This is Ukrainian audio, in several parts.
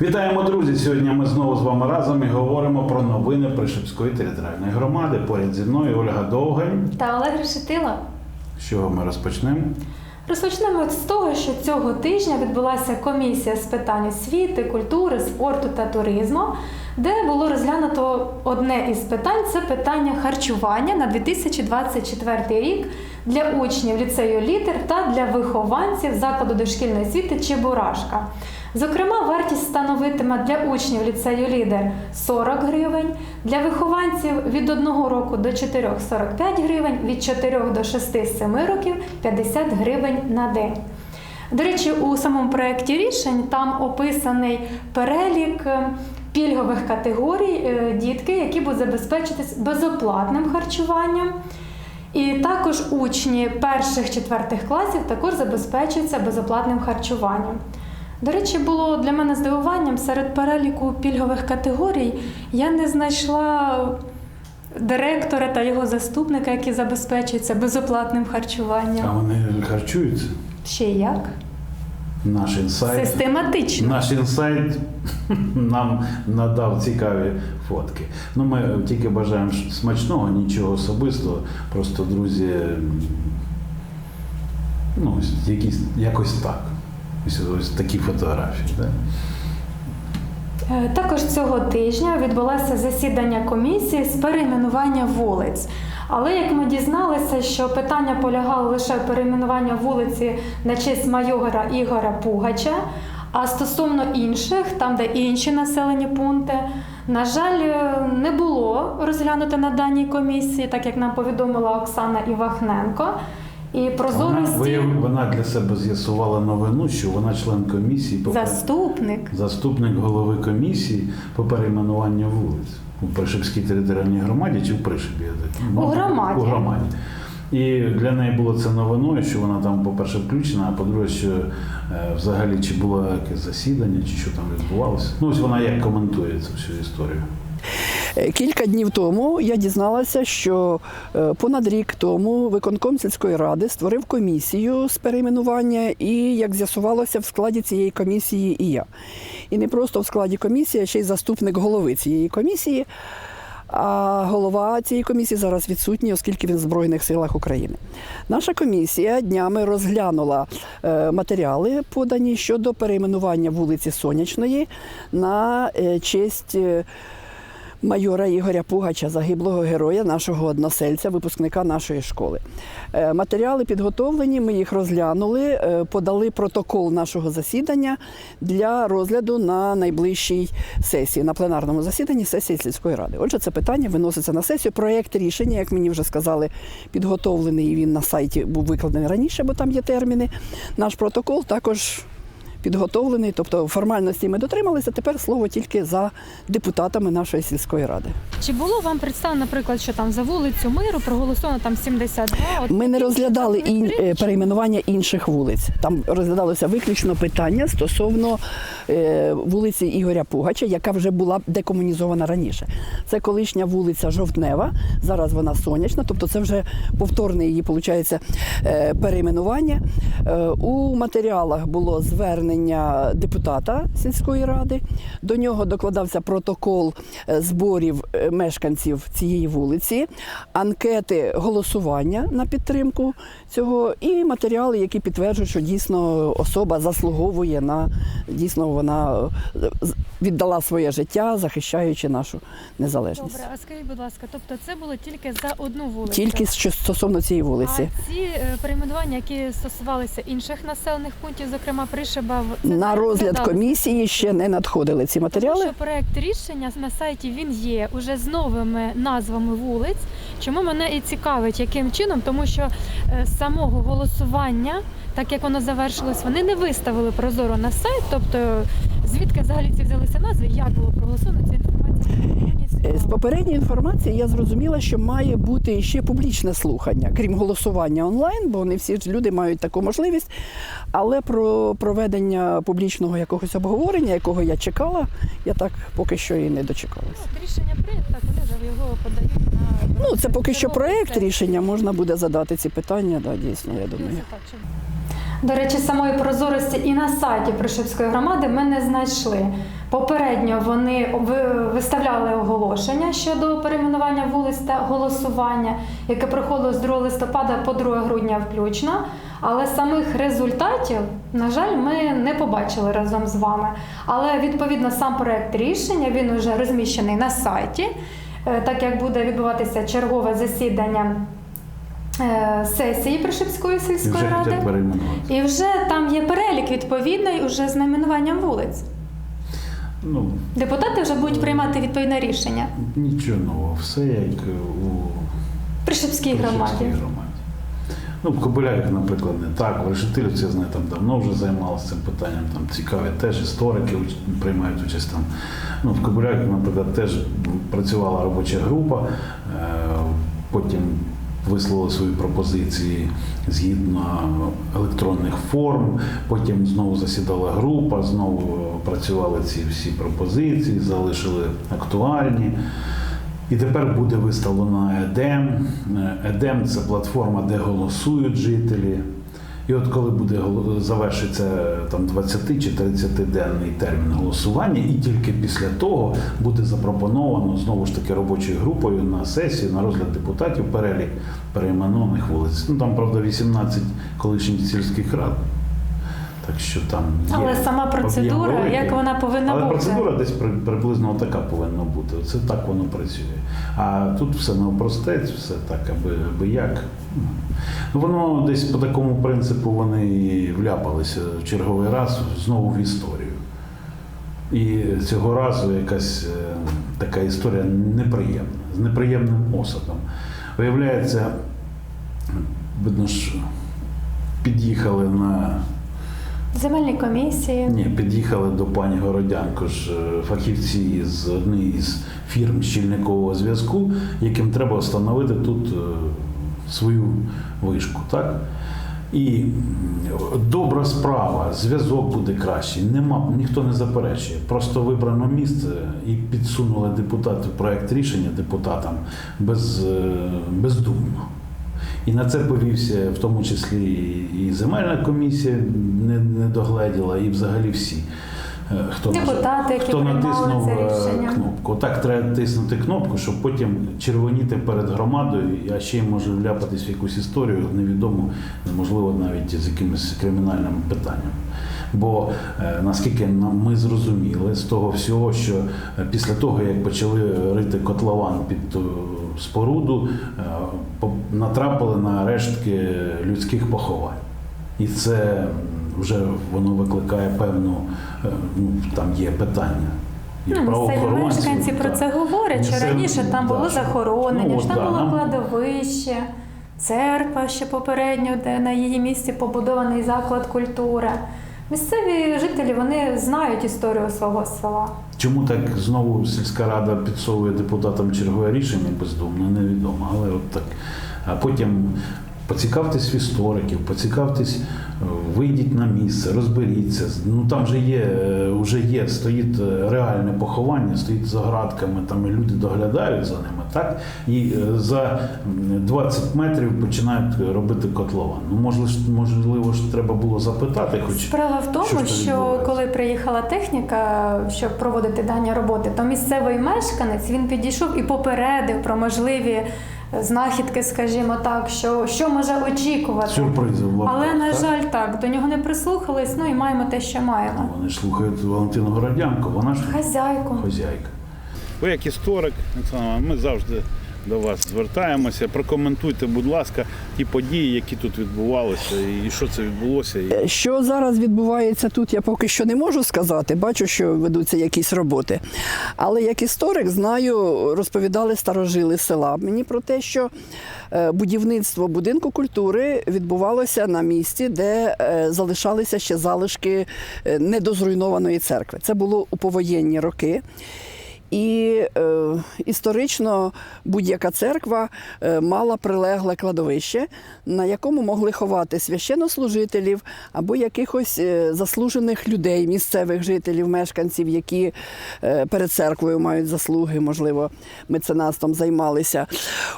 Вітаємо, друзі! Сьогодні ми знову з вами разом і говоримо про новини Пришипської територіальної громади. Поряд зі мною Ольга Довгань. Та Олег Решетила. З чого ми розпочнемо? Розпочнемо з того, що цього тижня відбулася комісія з питань освіти, культури, спорту та туризму, де було розглянуто одне із питань це питання харчування на 2024 рік для учнів ліцею літер та для вихованців закладу дошкільної освіти Чебурашка. Зокрема, вартість становитиме для учнів ліцею лідер 40 гривень, для вихованців від 1 року до 4 – 45 гривень, від 4 до 6 – 7 років 50 гривень на день. До речі, у самому проєкті рішень там описаний перелік е, пільгових категорій е, дітки, які будуть забезпечитись безоплатним харчуванням. І також учні перших четвертих класів також забезпечуються безоплатним харчуванням. До речі, було для мене здивуванням серед переліку пільгових категорій я не знайшла директора та його заступника, які забезпечуються безоплатним харчуванням. А вони харчуються. Ще як? Наш інсайт. Систематично. Наш інсайт нам надав цікаві фотки. Ну, ми тільки бажаємо смачного, нічого особистого. Просто друзі, ну, якісь, якось так. Ось, такі фотографії. Да? Е, Також цього тижня відбулося засідання комісії з перейменування вулиць. Але як ми дізналися, що питання полягало лише в перейменуванні вулиці на честь майора Ігоря Пугача. А стосовно інших, там де інші населені пункти, на жаль, е, не було розглянуто на даній комісії, так як нам повідомила Оксана Івахненко. І Вона, прозорості вияв- вона для себе з'ясувала новину, що вона член комісії по заступник. заступник голови комісії по перейменуванню вулиць у Пришипській територіальній громаді чи в Пришибі? я так, У громаді. У громаді. І для неї було це новиною, що вона там, по-перше, включена, а по-друге, що е, взагалі чи було якесь засідання, чи що там відбувалося. Ну, ось вона як коментує цю всю історію. Кілька днів тому я дізналася, що е, понад рік тому виконком сільської ради створив комісію з перейменування, і як з'ясувалося, в складі цієї комісії і я. І не просто в складі комісії, а ще й заступник голови цієї комісії. А голова цієї комісії зараз відсутній, оскільки він в Збройних силах України. Наша комісія днями розглянула е, матеріали, подані щодо перейменування вулиці Сонячної на е, честь. Майора Ігоря Пугача, загиблого героя, нашого односельця, випускника нашої школи. Е, Матеріали підготовлені, ми їх розглянули, е, подали протокол нашого засідання для розгляду на найближчій сесії, на пленарному засіданні сесії сільської ради. Отже, це питання виноситься на сесію. Проєкт рішення, як мені вже сказали, підготовлений. і Він на сайті був викладений раніше, бо там є терміни. Наш протокол також підготовлений, тобто формальності ми дотрималися. Тепер слово тільки за депутатами нашої сільської ради. Чи було вам представлено, наприклад, що там за вулицю миру проголосовано там 72? От Ми не розглядали ін, перейменування інших вулиць. Там розглядалося виключно питання стосовно е, вулиці Ігоря Пугача, яка вже була декомунізована раніше. Це колишня вулиця Жовтнева, зараз вона сонячна, тобто це вже повторне її виходить, е, перейменування. Е, у матеріалах було звернення депутата сільської ради. До нього докладався протокол е, зборів е, мешканців цієї вулиці, анкети голосування на підтримку цього і матеріали, які підтверджують, що дійсно особа заслуговує на дійсно вона е, віддала своє життя, захищаючи нашу незалежність. Добре, а скажіть, будь ласка, тобто це було тільки за одну вулицю? Тільки що стосовно цієї вулиці. А ці перейменування, які стосувалися інших населених пунктів, зокрема Пришиба, На розгляд комісії ще не надходили ці Тому матеріали. що проект рішення на сайті він є уже з новими назвами вулиць. Чому мене і цікавить, яким чином, тому що е, з самого голосування, так як воно завершилось, вони не виставили прозоро на сайт. Тобто, звідки взагалі ці взялися назви, як було проголосовано, мені Е, З попередньої інформації я зрозуміла, що має бути ще публічне слухання, крім голосування онлайн, бо не всі ж люди мають таку можливість. Але про проведення публічного якогось обговорення, якого я чекала, я так поки що і не дочекалася. Рішення прийнято, вони його подають на Ну, це поки що сесії. рішення, можна буде задати ці питання, да, дійсно, я думаю. Ну, це так, щоб- До речі, самої прозорості і на сайті Пришипської громади ми не знайшли. Попередньо вони виставляли оголошення щодо перейменування вулиць та голосування, яке проходило з 2 листопада по 2 грудня включно. Але самих результатів, на жаль, ми не побачили разом з вами. Але відповідно сам проект рішення він вже розміщений на сайті, Е, так як буде відбуватися чергове засідання е, сесії Пришипської І сільської вже ради. І вже там є перелік відповідний уже з найменуванням вулиць. Ну, Депутати вже будуть приймати відповідне рішення нічого нового, все як у Пришипській Пришипській громаді. громаді. Ну, в Кобиляях, наприклад, не так. В Решетилівці, я знаю, там давно вже займалися цим питанням. Там цікаві теж історики приймають участь там. Ну, в Кобиляях, наприклад, теж працювала робоча група, е, потім висловили свої пропозиції згідно електронних форм, потім знову засідала група, знову працювали ці всі пропозиції, залишили актуальні. І тепер буде виставлено ЕДЕМ. ЕДЕМ це платформа, де голосують жителі. І от коли буде завершиться там 20 чи 30 денний термін голосування, і тільки після того буде запропоновано знову ж таки робочою групою на сесію на розгляд депутатів перелік перейменованих вулиць. Ну там правда 18 колишніх сільських рад. Так що там є Але сама процедура, великий. як вона повинна Але бути. процедура десь при- приблизно така повинна бути. Це так воно працює. А тут все навпростець, все так, аби, аби як. Ну, Воно десь по такому принципу вони і вляпалися в черговий раз знову в історію. І цього разу якась е, така історія неприємна, з неприємним осадом. Виявляється, видно ж, під'їхали на Земельні комісії. ні, під'їхали до пані Городянко ж е, фахівці з однієї з фірм щільникового зв'язку, яким треба встановити тут е, свою вишку. Так? І добра справа, зв'язок буде кращий. Нема, ніхто не заперечує. Просто вибрано місце і підсунули депутати проект рішення депутатам без, е, бездумно. І на це повівся в тому числі і земельна комісія не, не догледіла, і взагалі всі. Е, Хто, Депутати, які хто натиснув це е, рішення. кнопку. Так треба тиснути кнопку, щоб потім червоніти перед громадою, а ще й може вляпатись в якусь історію, невідому, можливо, навіть з якимось кримінальним питанням. Бо е, наскільки ми зрозуміли з того всього, що е, після того, як почали рити котлован під ту споруду, е, натрапили на рештки людських поховань. І це вже воно викликає певну, е, ну, там є питання. І Ну, мешканці про це говорять, що раніше там було що- захоронення, ну, що там да, було кладовище, церква ще попередньо, де на її місці побудований заклад культури. Місцеві жителі вони знають історію свого села. Чому так знову сільська рада підсовує депутатам чергове рішення бездумно, невідомо. Але от так. А потім поцікавтесь в істориків, поцікавтесь, е, вийдіть на місце, розберіться. Ну там же є, е, вже є, стоїть е, реальне поховання, стоїть за градками, там і люди доглядають за ними, так? І е, за м, 20 метрів починають робити котлован. Ну, можливо, можливо ж треба було запитати, хоч Справа в тому, що що коли приїхала техніка, щоб проводити дані роботи, то місцевий мешканець він підійшов і попередив про можливі знахідки, скажімо так, що, що може очікувати. сюрпризи в лапках, Але на так? жаль, так до нього не прислухались. Ну і маємо те, що маємо. Вони ж слухають Валентину Городянку, вона ж Хазяйку. хазяйка. Ви як історик, ми завжди до вас звертаємося. Прокоментуйте, будь ласка, ті події, які тут відбувалися, і що це відбулося. Що зараз відбувається тут, я поки що не можу сказати. Бачу, що ведуться якісь роботи. Але як історик знаю, розповідали старожили села мені про те, що е, будівництво будинку культури відбувалося на місці, де е, залишалися ще залишки е, недозруйнованої церкви. Це було у повоєнні роки. І е, історично будь-яка церква е, мала прилегле кладовище, на якому могли ховати священнослужителів або якихось е, заслужених людей, місцевих жителів, мешканців, які е, перед церквою мають заслуги, можливо, меценатством займалися.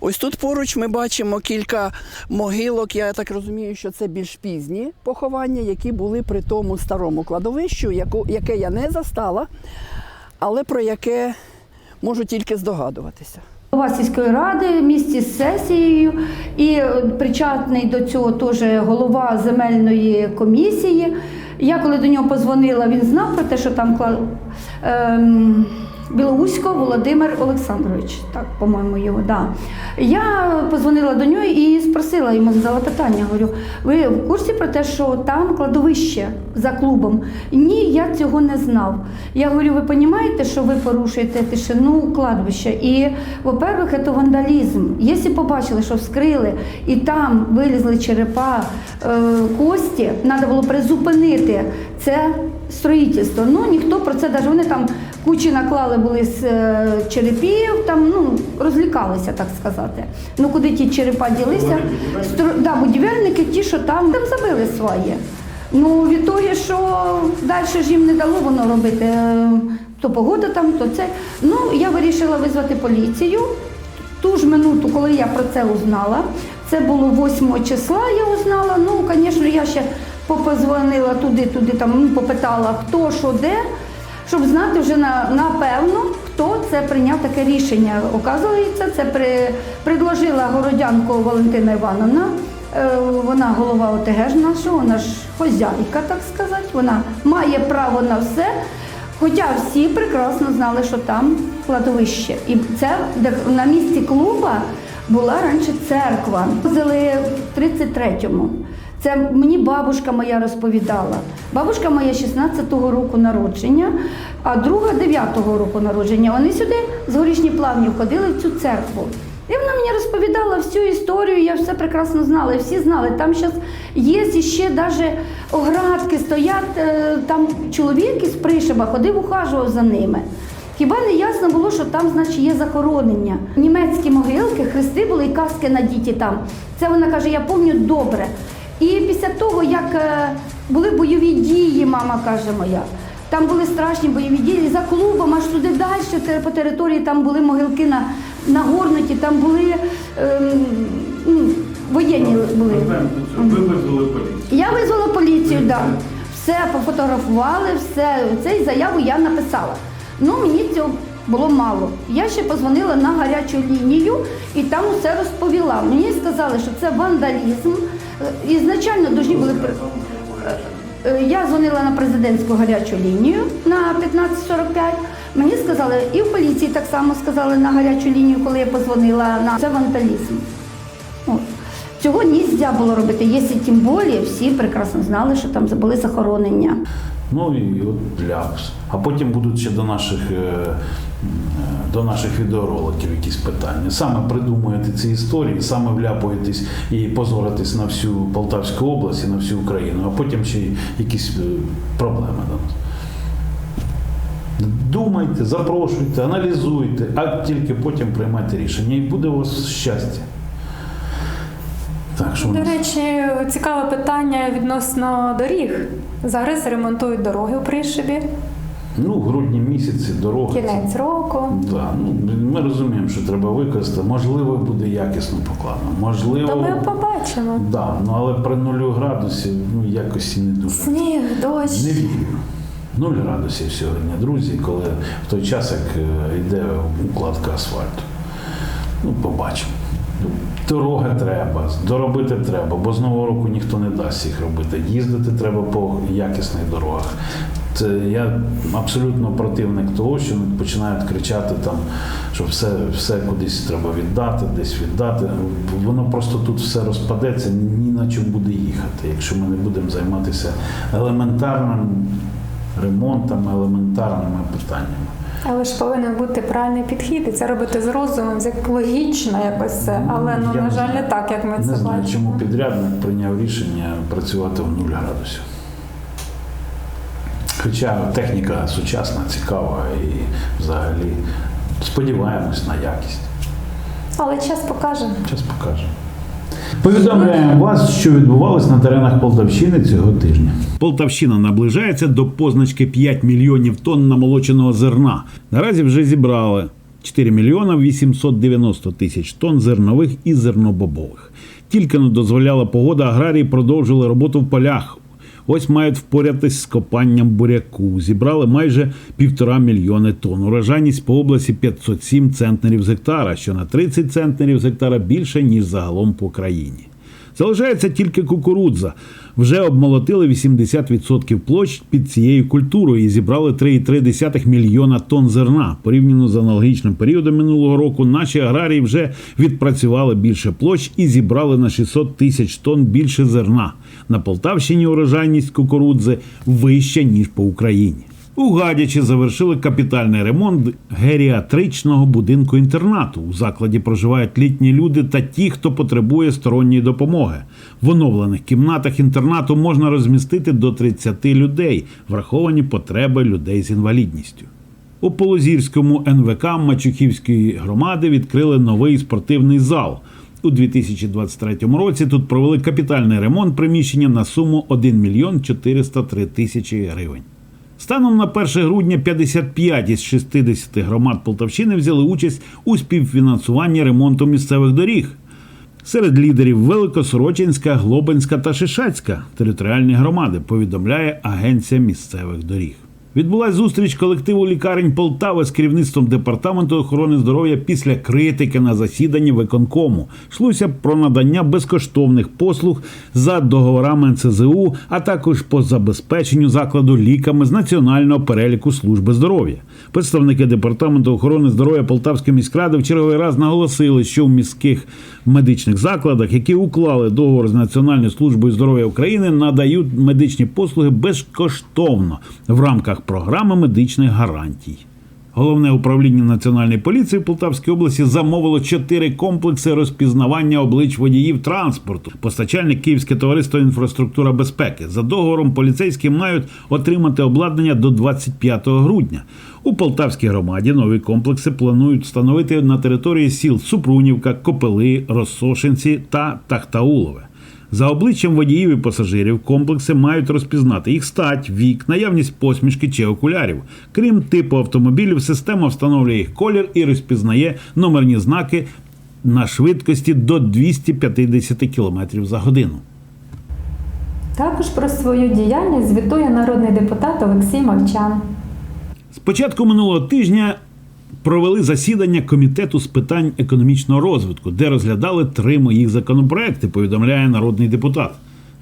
Ось тут поруч ми бачимо кілька могилок. Я так розумію, що це більш пізні поховання, які були при тому старому кладовищу, яку, яке я не застала, але про яке можу тільки здогадуватися. Голова сільської ради в місті з сесією і е, причетний до цього теж голова земельної комісії. Я коли до нього позвонила, він знав про те, що там ем, Білоусько Володимир Олександрович, так, по-моєму, його, да. Я позвонила до нього і спросила йому, задала питання. Говорю, ви в курсі про те, що там кладовище за клубом? Ні, я цього не знав. Я говорю, ви розумієте, що ви порушуєте тишину кладбища? І, во-первых, це вандалізм. Якщо побачили, що вскрили і там вилізли черепа, е, кості, треба було призупинити це строїтельство. Ну ніхто про це навіть вони там кучі наклали були з е, черепів, там ну розлікалися, так сказати. Ну куди ті черепа ділися? Стро... Да, будівельники, ті, що там, там забили своє. Ну, від того, що далі ж їм не дало воно робити. е, То погода там, то це. Ну, я вирішила визвати поліцію. Ту ж минуту, коли я про це узнала, це було 8 числа, я узнала. Ну, звісно, я ще попозвонила туди, туди, там, ну, попитала, хто, що, де, щоб знати вже на, напевно, хто це прийняв таке рішення. Оказується, це при, предложила городянко Валентина Івановна. Е, Вона голова ОТГ ж нашого, вона ж хозяйка, так сказати. Вона має право на все. Хоча всі прекрасно знали, що там кладовище. І це на місці клуба була раніше церква. Возили в 33-му. Це мені бабушка моя розповідала. Бабушка моя 16-го року народження, а друга 9-го року народження. Вони сюди з горішні плавні входили в цю церкву. І вона мені розповідала всю історію, я все прекрасно знала, і всі знали. Там зараз є ще навіть оградки стоять, е, там чоловік із пришиба ходив, ухажував за ними. Хіба не ясно було, що там, значить, є захоронення? Німецькі могилки, хрести були і каски на діті там. Це вона каже, я пам'ятаю добре. І після того, як е, були бойові дії, мама каже моя, там були страшні бойові дії за клубом, аж туди далі, по території там були могилки на, нагорнуті, там були ем, м, воєнні були. Визвали поліцію. Я визвала поліцію, да. все пофотографували, все цей заяву я написала. Ну мені цього було мало. Я ще позвонила на гарячу лінію і там усе розповіла. Мені сказали, що це вандалізм. Е, Ізначально повинні були Е, Я дзвонила на президентську гарячу лінію на 1545. Мені сказали, і в поліції так само сказали на гарячу лінію, коли я позвонила на це вандалізм. Цього не можна було робити, якщо тим більше всі прекрасно знали, що там були захоронення. Ну і от ляпс. А потім будуть ще до наших, е, е, до наших відеороликів якісь питання. Саме придумуєте ці історії, саме вляпуєтесь і позоритесь на всю Полтавську область і на всю Україну, а потім ще якісь е, проблеми до нас. Думайте, запрошуйте, аналізуйте, а тільки потім приймайте рішення. І буде у вас щастя. Так, що До речі, цікаве питання відносно доріг. Зараз ремонтують дороги у Пришибі, Ну, в грудні місяці дороги. це- кінець року. Да, ну, ми розуміємо, що треба використати. Можливо, буде якісно покладено. Можливо, То ми побачимо. да, ну, але при нулю градусів ну, якось не дуже. Сніг, дощ. Не вірю. Нуль градусів сьогодні, друзі, коли в той час, як е, йде укладка асфальту. Ну, побачимо. Дороги треба, доробити треба, бо з нового року ніхто не дасть їх робити. Їздити треба по якісних дорогах. Це я абсолютно противник того, що починають кричати там, що все, все кудись треба віддати, десь віддати. Воно просто тут все розпадеться, ні на чому буде їхати, якщо ми не будемо займатися елементарним ремонтом, елементарними питаннями. Але ж повинен бути правильний підхід, і це робити з розумом, як логічно якось це. Але ну на жаль, не так, як ми Не це знаю, бачимо. чому підрядник прийняв рішення працювати в нуль градусів. Хоча техніка сучасна, цікава і взагалі сподіваємось на якість. Але час покаже. Час покаже. Повідомляємо вас, що відбувалось на теренах Полтавщини цього тижня. Полтавщина наближається до позначки 5 мільйонів тонн намолоченого зерна. Наразі вже зібрали 4 мільйона 890 тисяч тонн зернових і зернобобових. Тільки не дозволяла погода, аграрії продовжили роботу в полях. Ось мають впоратись з копанням буряку. Зібрали майже півтора мільйони тонн. Урожайність по області 507 центнерів з гектара, що на 30 центнерів з гектара більше, ніж загалом по країні. Залишається тільки кукурудза. Вже обмолотили 80% площ під цією культурою і зібрали 3,3 мільйона тонн зерна. Порівняно з аналогічним періодом минулого року, наші аграрії вже відпрацювали більше площ і зібрали на 600 тисяч тонн більше зерна. На Полтавщині урожайність кукурудзи вища ніж по Україні. У Гадячі завершили капітальний ремонт геріатричного будинку інтернату. У закладі проживають літні люди та ті, хто потребує сторонньої допомоги. В оновлених кімнатах інтернату можна розмістити до 30 людей, враховані потреби людей з інвалідністю. У Полозірському НВК Мачухівської громади відкрили новий спортивний зал. У 2023 році тут провели капітальний ремонт приміщення на суму 1 мільйон 403 тисячі гривень. Станом на 1 грудня 55 із 60 громад Полтавщини взяли участь у співфінансуванні ремонту місцевих доріг. Серед лідерів Великосорочинська, Глобинська та Шишацька територіальні громади, повідомляє Агенція місцевих доріг. Відбулась зустріч колективу лікарень Полтави з керівництвом департаменту охорони здоров'я після критики на засіданні виконкому. Йшлося про надання безкоштовних послуг за договорами НЦЗУ, а також по забезпеченню закладу ліками з національного переліку служби здоров'я. Представники департаменту охорони здоров'я Полтавської міськради в черговий раз наголосили, що в міських медичних закладах, які уклали договор з Національною службою здоров'я України, надають медичні послуги безкоштовно в рамках програми медичних гарантій. Головне управління національної поліції в Полтавській області замовило чотири комплекси розпізнавання облич водіїв транспорту. Постачальник Київське товариство інфраструктура безпеки. За договором поліцейські мають отримати обладнання до 25 грудня. У Полтавській громаді нові комплекси планують встановити на території сіл Супрунівка, Копели, Розсошинці та Тахтаулове. За обличчям водіїв і пасажирів комплекси мають розпізнати їх стать, вік, наявність посмішки чи окулярів. Крім типу автомобілів, система встановлює їх колір і розпізнає номерні знаки на швидкості до 250 км за годину. Також про свою діяльність звітує народний депутат Олексій Мовчан. З початку минулого тижня провели засідання комітету з питань економічного розвитку, де розглядали три моїх законопроекти, повідомляє народний депутат.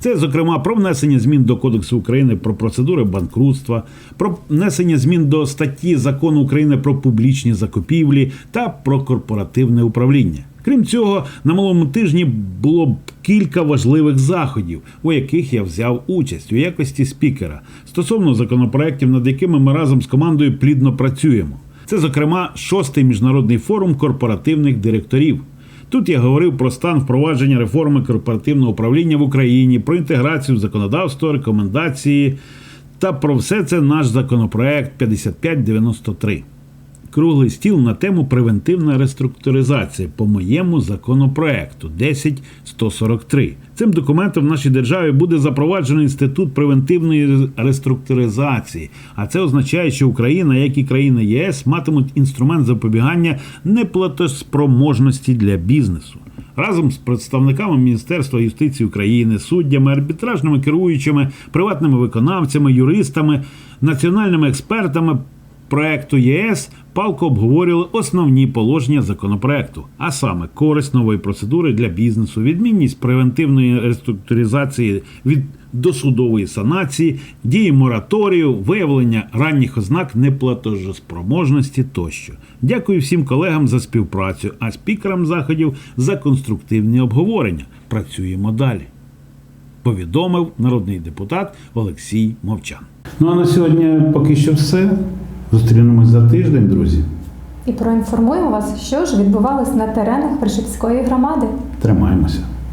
Це, зокрема, про внесення змін до Кодексу України про процедури банкрутства, про внесення змін до статті закону України про публічні закупівлі та про корпоративне управління. Крім цього, на минулому тижні було б кілька важливих заходів, у яких я взяв участь у якості спікера стосовно законопроєктів, над якими ми разом з командою плідно працюємо. Це, зокрема, шостий міжнародний форум корпоративних директорів. Тут я говорив про стан впровадження реформи корпоративного управління в Україні, про інтеграцію законодавства, рекомендації та про все це наш законопроект 5593. Круглий стіл на тему превентивна реструктуризація по моєму законопроекту 10143. Цим документом в нашій державі буде запроваджено інститут превентивної реструктуризації. А це означає, що Україна, як і країни ЄС, матимуть інструмент запобігання неплатоспроможності для бізнесу. Разом з представниками Міністерства юстиції України, суддями, арбітражними керуючими, приватними виконавцями, юристами, національними експертами проекту ЄС палко обговорювали основні положення законопроекту, а саме користь нової процедури для бізнесу, відмінність превентивної реструктуризації від досудової санації, дії мораторію, виявлення ранніх ознак неплатожоспроможності тощо. Дякую всім колегам за співпрацю, а спікерам заходів за конструктивні обговорення. Працюємо далі. Повідомив народний депутат Олексій Мовчан. Ну а на сьогодні поки що все. Зустрінемось за тиждень, друзі. І проінформуємо вас, що ж відбувалось на теренах Пришипської громади. Тримаємося.